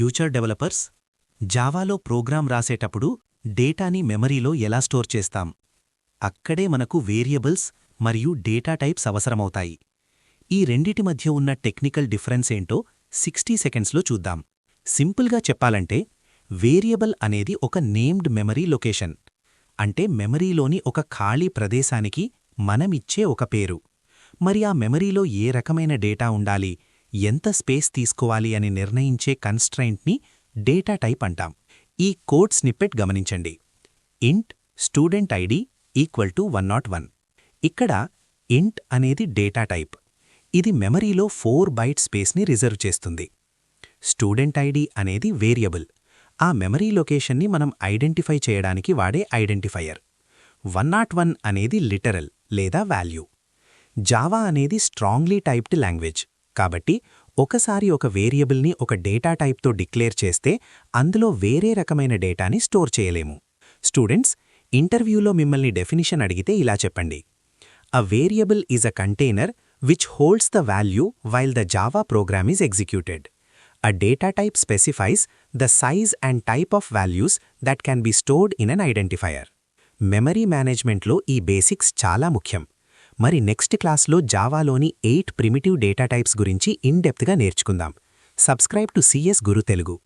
Future developers జావాలో programme రాసేటప్పుడు డేటాని మెమరీలో ఎలా స్టోర్ చేస్తాం? అక్కడే మనకు వేరియబుల్స్ మరియు డేటా టైప్స్ అవసరమవుతాయి. ఈ రెండిటి మధ్య ఉన్న టెక్నికల్ డిఫరెన్స్ ఏంటో సిక్స్టీ సెకండ్స్లో చూద్దాం. సింపుల్గా చెప్పాలంటే వేరియబుల్ అనేది ఒక నేమ్డ్ మెమరీ లొకేషన్. అంటే మెమరీలోని ఒక ఖాళీ ప్రదేశానికి మనమిచ్చే ఒక పేరు. మరి ఆ మెమరీలో ఏ రకమైన డేటా ఉండాలి? ఎంత స్పేస్ తీసుకోవాలి అని నిర్ణయించే కన్స్ట్రైంట్ని డేటా టైప్ అంటాం. ఈ కోడ్ స్నిప్పెట్ గమనించండి. Int student ID equal to one not one ఇక్కడ ఇంట్ అనేది డేటా టైప్ ఇది మెమరీలో ఫోర్ బైట్ స్పేస్ని రిజర్వ్ చేస్తుంది. స్టూడెంట్ ఐడి అనేది వేరియబుల్ ఆ మెమరీ లొకేషన్ని మనం ఐడెంటిఫై చేయడానికి వాడే ఐడెంటిఫైయర్ వన్ నాట్ వన్ అనేది లిటరల్ లేదా వాల్యూ జావా అనేది స్ట్రాంగ్లీ టైప్డ్ లాంగ్వేజ్ కాబట్టి ఒకసారి ఒక వేరియబుల్ని ఒక డేటా టైప్తో డిక్లేర్ చేస్తే అందులో వేరే రకమైన డేటాని స్టోర్ చేయలేము. స్టూడెంట్స్ ఇంటర్వ్యూలో మిమ్మల్ని డెఫినిషన్ అడిగితే ఇలా చెప్పండి. A variable is a container which holds the value while the Java program is executed A data type specifies the size and type of values that can be stored in an identifier. Memory మేనేజ్మెంట్లో ఈ basics చాలా ముఖ్యం. మరి next క్లాస్లో జావాలోని eight primitive data types గురించి in డెప్త్గా నేర్చుకుందాం. Subscribe to CS Guru Telugu.